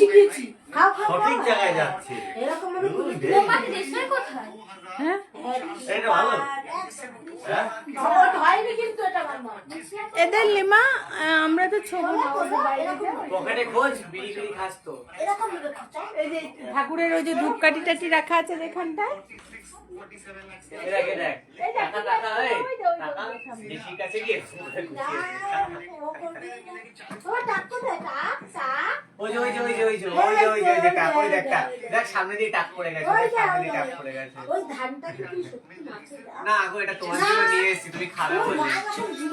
শিখিয়েছি। খাও খাও সঠিক জায়গায় যাচ্ছে। এরকম ভাবে তুলে হুম, তুলে তোমাদের দেশের কোথায় হ্যাঁ? এটা ভালো। হ্যাঁ? এদের লিমা আমরা তো ছোবো না ওদের বাইরে যাই। পকেটে খোঁজ বিড়ি বিড়ি খাস তো। এরকম ভাবে এই যে ঠাকুরের ওই যে ধূপকাঠি টাটি রাখা আছে যেখানটায়। এই ওই যে ওই যে ওই যে ওই যে ওই যে ওই যে ওই যে টাক ওই দেখ টাক দেখ সামনে দিয়ে টাক পড়ে গেছে সামনে দিয়ে টাক পড়ে গেছে। ওই ধানটা কি সত্যি মাছে না গো এটা তোমার জন্য নিয়ে এসেছি তুমি খাবে বলে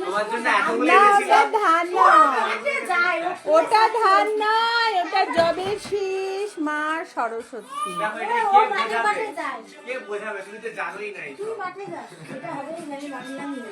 তোমার জন্য এতগুলো না ওটা ধান ও ওটা ধান নয়। ওটা জবের শীষ মা সরস্বতী। কে বোঝাবে? তুমি তো জানোই নাই তুই মাঠে এটা হবেই না, আমি মানলাম না।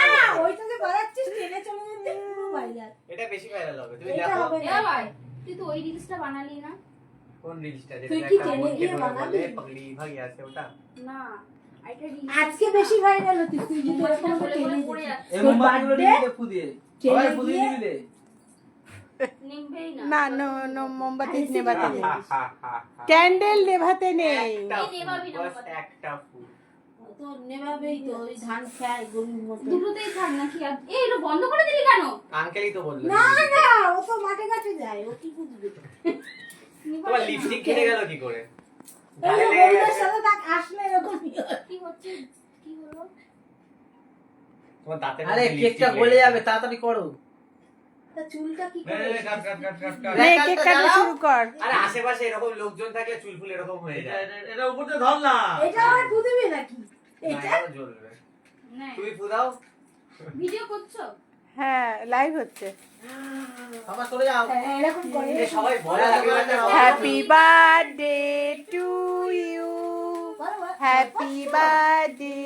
বেশি ভাইরাল হবে। তুমি দেখো। এ ভাই, তুই তো ওই রিলসটা বানালি না? কোন রিলসটা তুই কি একটা গিয়ে ধরে পাগলি ভাগি আছে ওটা। না আজকে বেশি ভাইরাল হতিস তুই যদি এরকম বলে ট্রেনে বলে পড়ে যাচ্ছে এই মোমবাতিগুলো birthday? ফু দিয়ে। সবাই ফু দিয়ে গিয়ে- দিবি রে। নিমবেই না। না নো নো মোমবাতি নেভাতে নেই। ক্যান্ডেল নেভাতে নেই। একটা নেভাবেই তো ওই ধান খায় গরুর মতো। দুটোতেই থাক নাকি? আর এই এটা বন্ধ করে দিলি কেন? আঙ্কেলই তো বলল। না না ও তো মাঠে ঘাটে যায় ও কি বুঝবে? তোমার লিপস্টিক কিনে গেল কি করে? এই গালে যে লেগে বন্ধুদের গেছে। সাথে থাক আসলে এরকমই কি হচ্ছে? কি হলো? তোমার দাঁতের আরে কেকটা গলে যাবে তাড়াতাড়ি করো। তা চুলটা কি নে, করে? নে, নে, কাট, কাট, কাট, কাট, কাট। নে কাটতে কেক কাটা দাও। শুরু কর। আরে আশেপাশে এরকম লোকজন থাকলে চুল ফুল এরকম হয়ে যায়। এটা- এটা উপর ধর না। এটা আমার নাকি? না, এটা? জ্বলবে তুমি ফু ভিডিও করছ? হ্যাঁ লাইভ হচ্ছে। হ্যাঁ, happy birthday to you. Happy birthday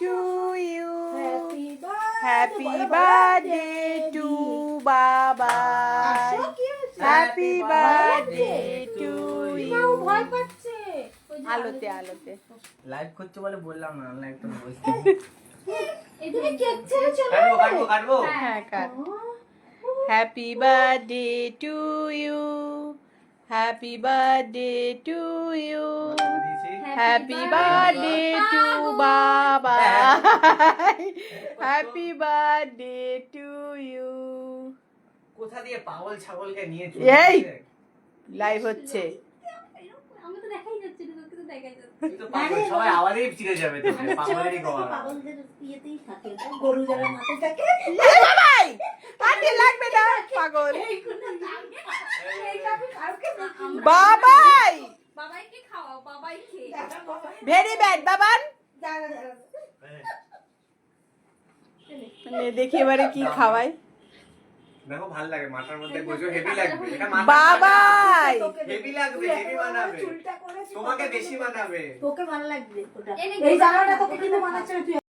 to you happy birthday to বাবা আসো, কি হয়েছে? হ্যাপি বার্থডে টু ইউ ভয় পাচ্ছে। আলোতে আলোতে। লাইভ করতে বলে বললাম না লাইভ তো বলছি এই তুমি কেক ছেড়ে চলে কাটবো? কাটবো কাটবো? হ্যাঁ কাট। ও, happy birthday to you happy birthday to you happy birthday to বাবা হ্যাপি বার্থডে টু ইউ কোথা দিয়ে পাগল ছাগলকে নিয়ে চলে এই! লাইভ হচ্ছে আমি তো দেখাই যাচ্ছে না তোকে তো দেখাই যাচ্ছে তুই তো পাগল, সবাই আওয়াজেই চিনে যাবে তোকে পাগলেরই ছোট পাগলদের ইয়েতেই থাকে, গরু যারা মাঠে থাকে। এ বাবাই লাগবে না পাগল। এইগুলো লাগে। এইটা আমি কাউকে দেখিনি। বাবাই! বাবাইকে খাওয়াও বাবাইকে দাদা ভেরি ব্যাড বাবান। দাঁড়া, দাঁড়া। দেখি এবারে কি খাওয়াই দেখো ভালো লাগে মাথার মধ্যে গোজো হেভি লাগবে। এটা বাবাই! হেভি লাগবে হেভি মানাবে তোমাকে বেশি মানাবে তোকে ভালো লাগবে ওটা। এই জামাটা তোকে কিন্তু মানাচ্ছে তুই